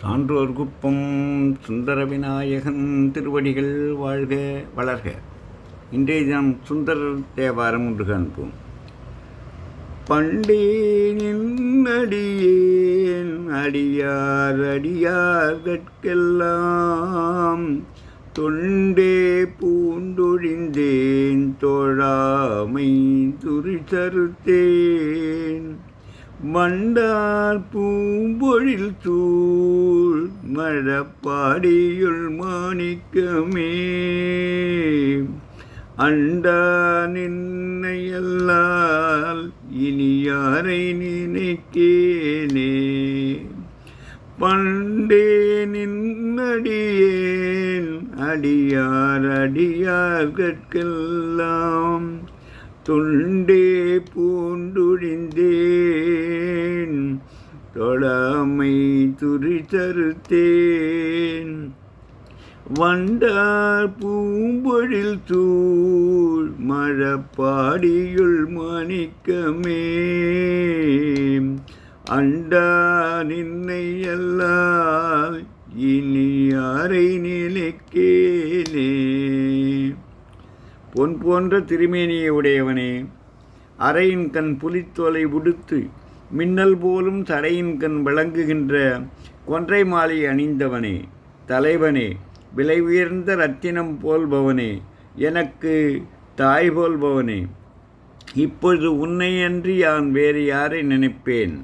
சான்றோர் குப்பம் சுந்தர விநாயகன் திருவடிகள் வாழ்க வளர்க. இன்றைய தினம் சுந்தரர் தேவாரம் ஒன்று காண்போம். பண்டே நின்னடியேன் அடியார் அடியார்கட்கெல்லாம் தொண்டே பூண்டொழிந்தேன் தோழாமை துரிசறுத்தேன் மண்டார் பூம்பொழில் தூள் மழப்பாடியுள் மாணிக்கமே. அண்டா நின்னையல்லால் இனி யாரை நினைக்கேனே. பண்டே நின்னடியேன் அடியார் அடியார்கற்கெல்லாம் துண்டே பூண்டுழிந்தேன். தொழமை துரிதறுத்தேன். வண்டார் பூம்பொழில் தூள் மழப்பாடியுள் மணிக்கமே. அண்டா நின்னை அல்லால் இனி யாரை நிலைக்கேனே பொன் போன்ற திருமேனியை உடையவனே அறையின் கண் புலித்தோலை உடுத்து மின்னல் போலும் தரையின் கண் விளங்குகின்ற கொன்றை மாலை அணிந்தவனே தலைவனே விலை உயர்ந்த ரத்தினம் போல்பவனே எனக்கு தாய் போல்பவனே. இப்பொழுது உன்னை அன்றி யான் வேறு யாரை நினைப்பேன்?